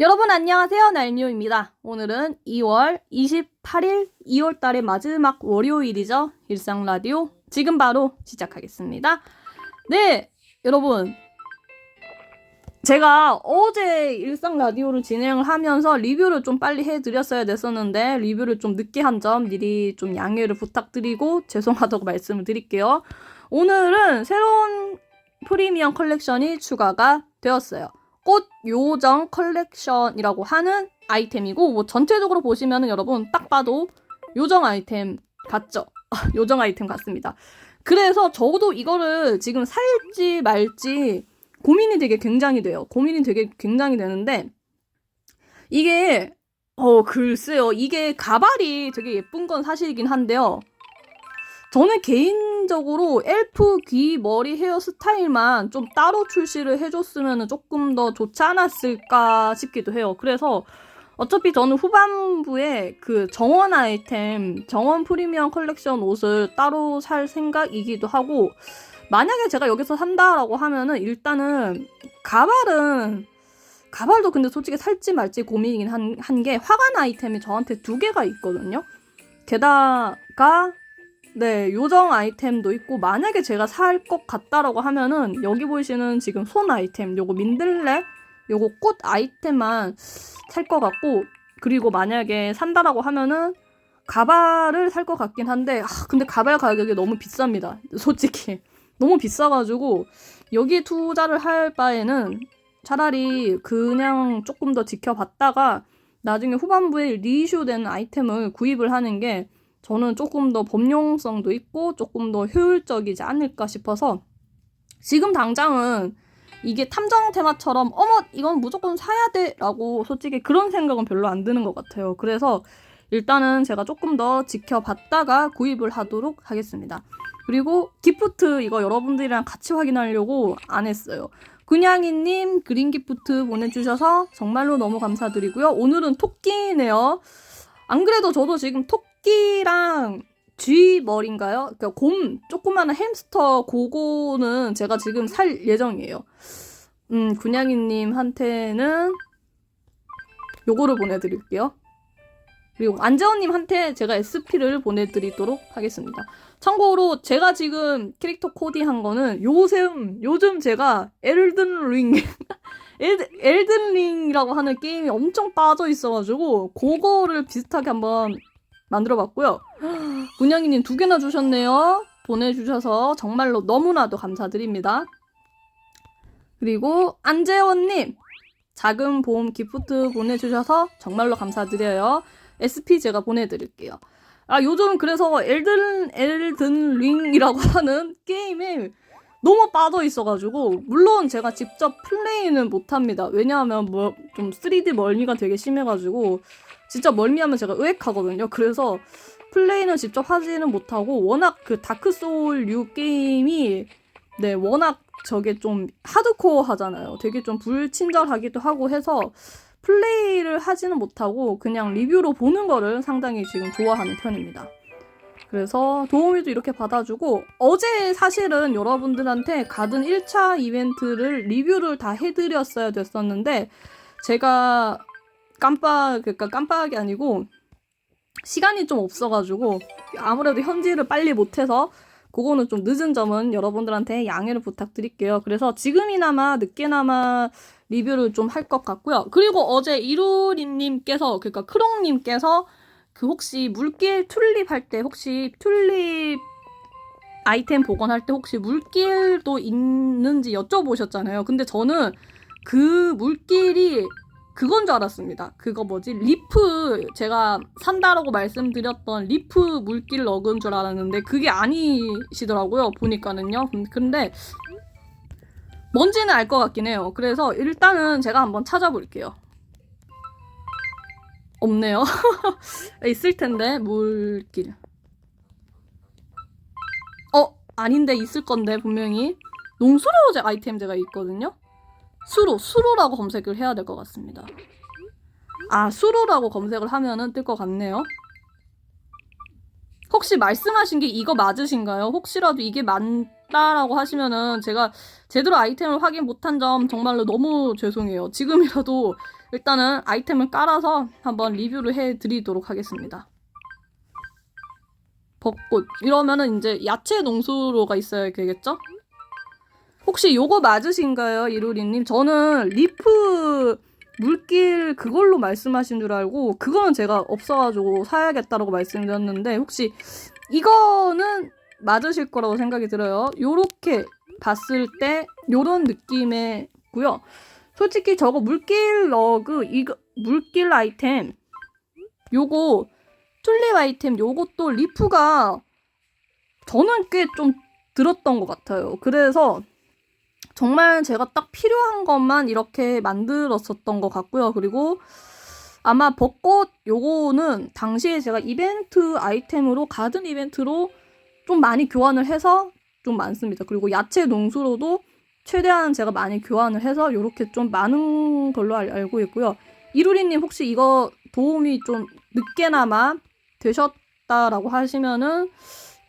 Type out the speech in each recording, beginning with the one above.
여러분 안녕하세요. 날미호입니다. 오늘은 2월 28일 2월 달의 마지막 월요일이죠. 일상 라디오 지금 바로 시작하겠습니다. 네, 여러분. 제가 어제 일상 라디오를 진행을 하면서 리뷰를 좀 빨리 해드렸어야 됐었는데 리뷰를 좀 늦게 한 점 미리 좀 양해를 부탁드리고 죄송하다고 말씀을 드릴게요. 오늘은 새로운 프리미엄 컬렉션이 추가가 되었어요. 꽃 요정 컬렉션이라고 하는 아이템이고 뭐 전체적으로 보시면은 여러분 딱 봐도 요정 아이템 같죠? 요정 아이템 같습니다. 그래서 저도 이거를 지금 살지 말지 고민이 되게 굉장히 돼요. 고민이 되게 굉장히 되는데 이게 어 글쎄요. 이게 가발이 되게 예쁜 건 사실이긴 한데요. 저는 개인적으로 엘프 귀 머리 헤어 스타일만 좀 따로 출시를 해줬으면 조금 더 좋지 않았을까 싶기도 해요. 그래서 어차피 저는 후반부에 그 정원 아이템, 정원 프리미엄 컬렉션 옷을 따로 살 생각이기도 하고, 만약에 제가 여기서 산다라고 하면은 일단은 가발은, 가발도 근데 솔직히 살지 말지 고민이긴 한, 한 게 화관 아이템이 저한테 두 개가 있거든요. 게다가 네, 요정 아이템도 있고 만약에 제가 살 것 같다라고 하면은 여기 보이시는 지금 손 아이템, 요거 민들레, 요거 꽃 아이템만 살 것 같고 그리고 만약에 산다라고 하면은 가발을 살 것 같긴 한데 아, 근데 가발 가격이 너무 비쌉니다. 솔직히 너무 비싸가지고 여기에 투자를 할 바에는 차라리 그냥 조금 더 지켜봤다가 나중에 후반부에 리슈된 아이템을 구입을 하는 게 저는 조금 더 범용성도 있고 조금 더 효율적이지 않을까 싶어서 지금 당장은 이게 탐정 테마처럼 어머 이건 무조건 사야 돼라고 솔직히 그런 생각은 별로 안 드는 것 같아요. 그래서 일단은 제가 조금 더 지켜봤다가 구입을 하도록 하겠습니다. 그리고 기프트 이거 여러분들이랑 같이 확인하려고 안 했어요. 그냥이님 그린 기프트 보내주셔서 정말로 너무 감사드리고요. 오늘은 토끼네요. 안 그래도 저도 지금 토끼 랑 쥐 머리인가요? 그러니까 곰, 조그마한 햄스터 그거는 제가 지금 살 예정이에요. 음, 군양이님한테는 요거를 보내드릴게요. 그리고 안재원님한테 제가 SP를 보내드리도록 하겠습니다. 참고로 제가 지금 캐릭터 코디한 거는 요즘, 요즘 제가 엘든 링, 엘든 링이라고 하는 게임이 엄청 빠져 있어가지고 그거를 비슷하게 한번 만들어봤고요. 문양이님 두 개나 주셨네요. 보내주셔서 정말로 너무나도 감사드립니다. 그리고 안재원님 작은 보험 기프트 보내주셔서 정말로 감사드려요. SP 제가 보내드릴게요. 아 요즘 그래서 엘든 엘든 링이라고 하는 게임에 너무 빠져 있어가지고 물론 제가 직접 플레이는 못합니다. 왜냐하면 뭐 좀 3D 멀미가 되게 심해가지고 진짜 멀미하면 제가 의액하거든요. 그래서 플레이는 직접 하지는 못하고 워낙 그 다크 소울 류 게임이 네 워낙 저게 좀 하드코어 하잖아요. 되게 좀 불친절하기도 하고 해서 플레이를 하지는 못하고 그냥 리뷰로 보는 거를 상당히 지금 좋아하는 편입니다. 그래서 도우미도 이렇게 받아주고 어제 사실은 여러분들한테 가든 1차 이벤트를 리뷰를 다 해드렸어야 됐었는데 제가 깜빡 그러니까 깜빡이 아니고 시간이 좀 없어가지고 아무래도 현지를 빨리 못해서 그거는 좀 늦은 점은 여러분들한테 양해를 부탁드릴게요. 그래서 지금이나마 늦게나마 리뷰를 좀 할 것 같고요. 그리고 어제 이루리님께서 그러니까 크롱님께서 그 혹시 물길 튤립 할 때 혹시 튤립 아이템 복원할 때 혹시 물길도 있는지 여쭤보셨잖아요. 근데 저는 그 물길이 그건 줄 알았습니다. 그거 뭐지? 리프 제가 산다라고 말씀드렸던 리프 물길 넣은 줄 알았는데 그게 아니시더라고요. 보니까는요. 근데 뭔지는 알 것 같긴 해요. 그래서 일단은 제가 한번 찾아볼게요. 없네요. 있을 텐데 물길. 어 아닌데 있을 건데 분명히 농수로제 아이템 제가 있거든요. 수로 수로라고 검색을 해야 될 것 같습니다. 아 수로라고 검색을 하면은 뜰 것 같네요. 혹시 말씀하신 게 이거 맞으신가요? 혹시라도 이게 맞 주셨다라고 하시면은 제가 제대로 아이템을 확인 못한 점 정말로 너무 죄송해요. 지금이라도 일단은 아이템을 깔아서 한번 리뷰를 해드리도록 하겠습니다. 벚꽃 이러면은 이제 야채 농수로가 있어야 되겠죠? 혹시 요거 맞으신가요, 이루리님? 저는 리프 물길 그걸로 말씀하신 줄 알고 그거는 제가 없어가지고 사야겠다라고 말씀드렸는데 혹시 이거는 맞으실 거라고 생각이 들어요. 요렇게 봤을 때 요런 느낌이고요. 솔직히 저거 물길 러그 이거 물길 아이템 요거 튤립 아이템 요것도 리프가 저는 꽤 좀 들었던 것 같아요. 그래서 정말 제가 딱 필요한 것만 이렇게 만들었었던 것 같고요. 그리고 아마 벚꽃 요거는 당시에 제가 이벤트 아이템으로 가든 이벤트로 좀 많이 교환을 해서 좀 많습니다. 그리고 야채 농수로도 최대한 제가 많이 교환을 해서 이렇게 좀 많은 걸로 알, 알고 있고요. 이루리님 혹시 이거 도움이 좀 늦게나마 되셨다라고 하시면은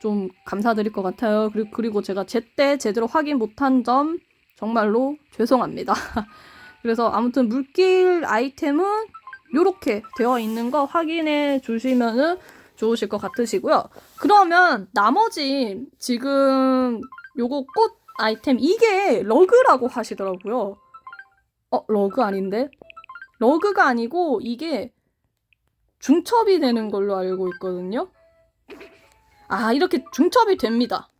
좀 감사드릴 것 같아요. 그리고, 그리고 제가 제때 제대로 확인 못한 점 정말로 죄송합니다. 그래서 아무튼 물길 아이템은 이렇게 되어 있는 거 확인해 주시면은 좋으실 것 같으시고요. 그러면 나머지 지금 요거 꽃 아이템 이게 러그라고 하시더라고요. 어, 러그 아닌데? 러그가 아니고 이게 중첩이 되는 걸로 알고 있거든요. 아, 이렇게 중첩이 됩니다.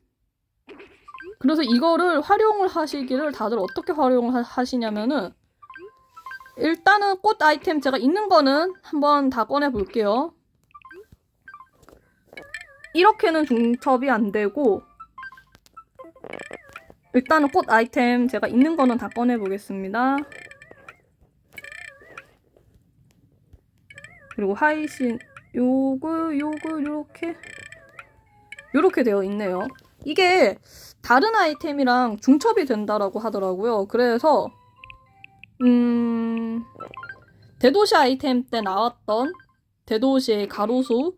그래서 이거를 활용을 하시기를 다들 어떻게 활용을 하- 하시냐면은 일단은 꽃 아이템 제가 있는 거는 한번 다 꺼내 볼게요. 이렇게는 중첩이 안 되고 일단은 꽃 아이템 제가 있는 거는 다 꺼내 보겠습니다. 그리고 하이신 요거 요거 요렇게 요렇게 되어 있네요. 이게 다른 아이템이랑 중첩이 된다라고 하더라고요. 그래서 음 대도시 아이템 때 나왔던 대도시의 가로수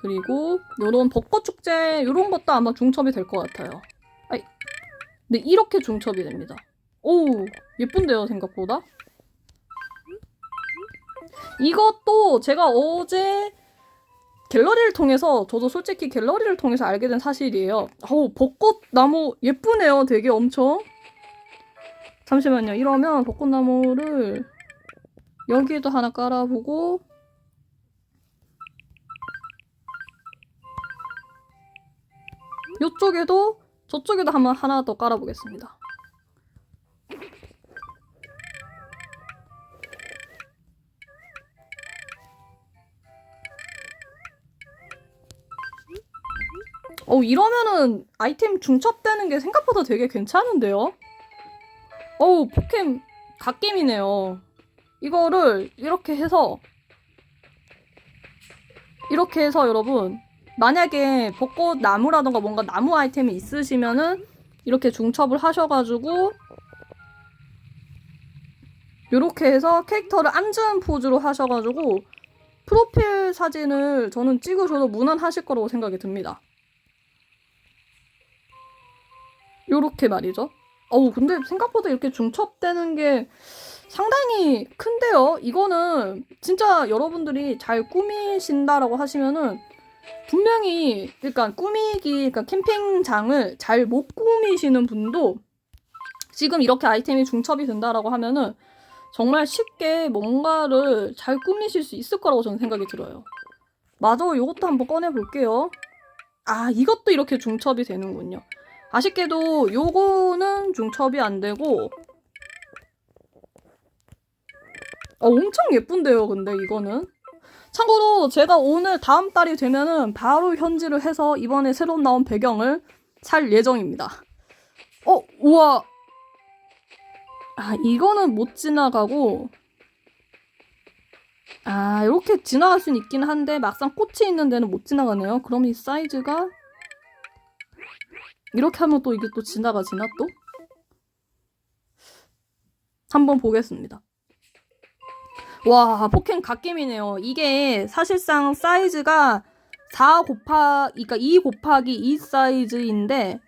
그리고 요런 벚꽃 축제 요런 것도 아마 중첩이 될 것 같아요. 아이, 근데 이렇게 중첩이 됩니다. 오 예쁜데요 생각보다. 이것도 제가 어제 갤러리를 통해서 저도 솔직히 갤러리를 통해서 알게 된 사실이에요. 어우 벚꽃 나무 예쁘네요. 되게 엄청. 잠시만요. 이러면 벚꽃 나무를 여기에도 하나 깔아보고 이쪽에도 저쪽에도 한번 하나 더 깔아보겠습니다. 어 이러면은 아이템 중첩되는 게 생각보다 되게 괜찮은데요? 어우 포캠 갓겜이네요. 이거를 이렇게 해서 이렇게 해서 여러분 만약에 벚꽃 나무라던가 뭔가 나무 아이템이 있으시면은 이렇게 중첩을 하셔가지고 이렇게 해서 캐릭터를 앉은 포즈로 하셔가지고 프로필 사진을 저는 찍으셔도 무난하실 거라고 생각이 듭니다. 요렇게 말이죠. 어우, 근데 생각보다 이렇게 중첩되는 게 상당히 큰데요. 이거는 진짜 여러분들이 잘 꾸미신다라고 하시면은 분명히 그러니까 꾸미기 그러니까 캠핑장을 잘 못 꾸미시는 분도 지금 이렇게 아이템이 중첩이 된다라고 하면은 정말 쉽게 뭔가를 잘 꾸미실 수 있을 거라고 저는 생각이 들어요. 맞아, 이것도 한번 꺼내 볼게요. 아, 이것도 이렇게 중첩이 되는군요. 아쉽게도 요거는 중첩이 안 되고 어, 엄청 예쁜데요, 근데 이거는. 참고로 제가 오늘 다음 달이 되면은 바로 현질을 해서 이번에 새로 나온 배경을 살 예정입니다. 어, 우와. 아, 이거는 못 지나가고 아, 이렇게 지나갈 수는 있긴 한데 막상 꽃이 있는 데는 못 지나가네요. 그럼 이 사이즈가 이렇게 하면 또 이게 또 지나가 지나 또? 한번 보겠습니다. 와, 포켓 갓겜이네요. 이게 사실상 사이즈가 4 곱하, 그러니까 2 곱하기 2 사이즈인데,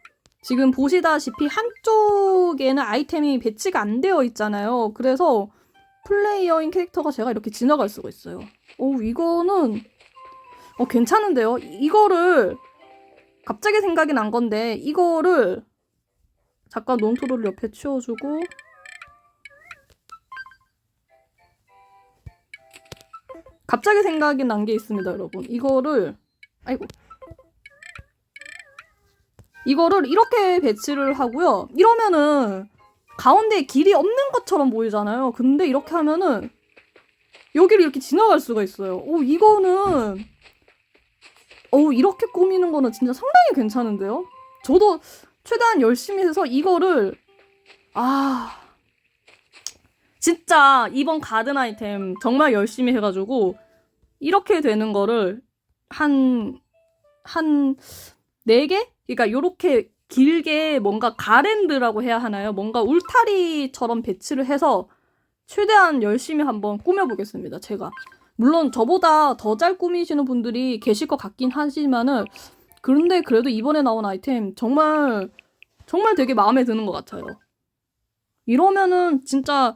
지금 보시다시피 한쪽에는 아이템이 배치가 안 되어 있잖아요. 그래서 플레이어인 캐릭터가 제가 이렇게 지나갈 수가 있어요. 오, 이거는 어, 괜찮은데요? 이거를 갑자기 생각이 난 건데 이거를 잠깐 논토를 옆에 치워주고 갑자기 생각이 난 게 있습니다, 여러분. 이거를 아이고 이거를 이렇게 배치를 하고요. 이러면은 가운데에 길이 없는 것처럼 보이잖아요. 근데 이렇게 하면은 여기를 이렇게 지나갈 수가 있어요. 오, 이거는 오, 이렇게 꾸미는 거는 진짜 상당히 괜찮은데요? 저도 최대한 열심히 해서 이거를 아 진짜 이번 가든 아이템 정말 열심히 해가지고 이렇게 되는 거를 한 한 네 개? 그러니까 요렇게 길게 뭔가 가랜드라고 해야 하나요? 뭔가 울타리처럼 배치를 해서 최대한 열심히 한번 꾸며보겠습니다. 제가 물론 저보다 더 잘 꾸미시는 분들이 계실 것 같긴 하지만은 그런데 그래도 이번에 나온 아이템 정말 정말 되게 마음에 드는 것 같아요. 이러면은 진짜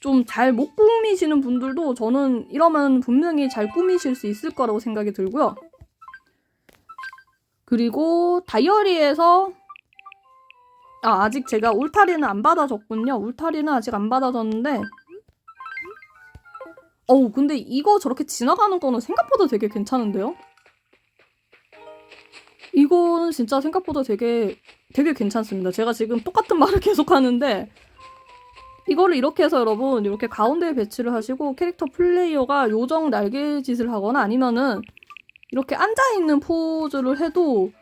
좀 잘 못 꾸미시는 분들도 저는 이러면 분명히 잘 꾸미실 수 있을 거라고 생각이 들고요. 그리고 다이어리에서 아, 아직 제가 울타리는 안 받아줬군요. 울타리는 아직 안 받아줬는데 어우, 근데 이거 저렇게 지나가는 거는 생각보다 되게 괜찮은데요? 이거는 진짜 생각보다 되게 되게 괜찮습니다. 제가 지금 똑같은 말을 계속 하는데 이거를 이렇게 해서 여러분 이렇게 가운데에 배치를 하시고 캐릭터 플레이어가 요정 날개짓을 하거나 아니면은 이렇게 앉아있는 포즈를 해도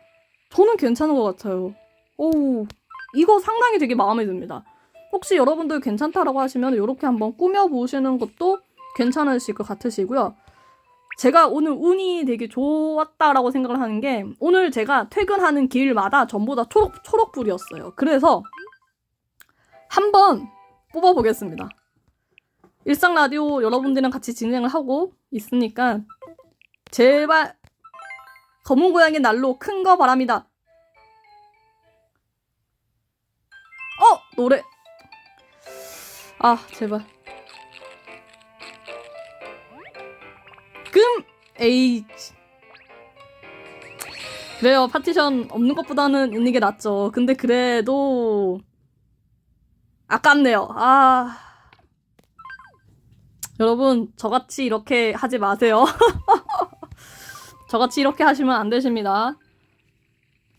저는 괜찮은 것 같아요. 오, 이거 상당히 되게 마음에 듭니다. 혹시 여러분들 괜찮다라고 하시면 이렇게 한번 꾸며보시는 것도 괜찮으실 것 같으시고요. 제가 오늘 운이 되게 좋았다라고 생각을 하는 게 오늘 제가 퇴근하는 길마다 전부 다 초록, 초록불이었어요. 그래서 한번 뽑아보겠습니다. 일상 라디오 여러분들이랑 같이 진행을 하고 있으니까 제발 검은 고양이 날로 큰 거 바랍니다. 어 노래 아 제발 금 H 그래요 파티션 없는 것보다는 있는 게 낫죠. 근데 그래도 아깝네요. 아 여러분 저같이 이렇게 하지 마세요. 저같이 이렇게 하시면 안 되십니다.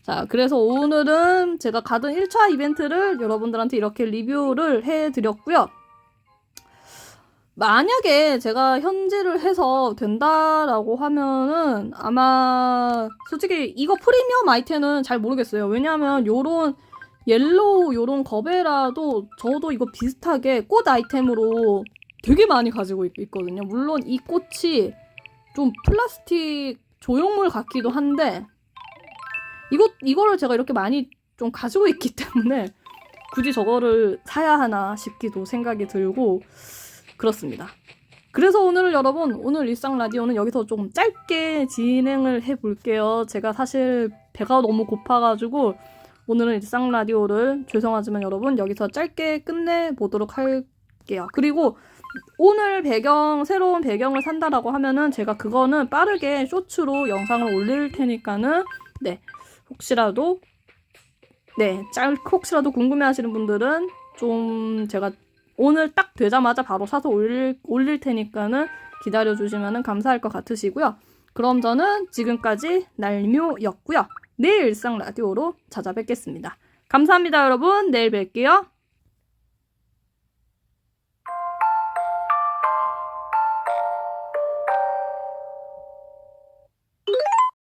자, 그래서 오늘은 제가 가든 1차 이벤트를 여러분들한테 이렇게 리뷰를 해드렸고요. 만약에 제가 현질을 해서 된다라고 하면은 아마 솔직히 이거 프리미엄 아이템은 잘 모르겠어요. 왜냐하면 요런 옐로우 요런 거베라도 저도 이거 비슷하게 꽃 아이템으로 되게 많이 가지고 있, 있거든요. 물론 이 꽃이 좀 플라스틱 조형물 같기도 한데 이거 이거를 제가 이렇게 많이 좀 가지고 있기 때문에 굳이 저거를 사야 하나 싶기도 생각이 들고 그렇습니다. 그래서 오늘 여러분 오늘 일상 라디오는 여기서 조금 짧게 진행을 해 볼게요. 제가 사실 배가 너무 고파가지고 오늘은 일상 라디오를 죄송하지만 여러분 여기서 짧게 끝내 보도록 할게요. 그리고 오늘 배경 새로운 배경을 산다라고 하면은 제가 그거는 빠르게 쇼츠로 영상을 올릴 테니까는 네 혹시라도 네 짧 혹시라도 궁금해하시는 분들은 좀 제가 오늘 딱 되자마자 바로 사서 올릴 올릴 테니까는 기다려 주시면은 감사할 것 같으시고요. 그럼 저는 지금까지 날묘였고요. 내일 일상 라디오로 찾아뵙겠습니다. 감사합니다, 여러분. 내일 뵐게요.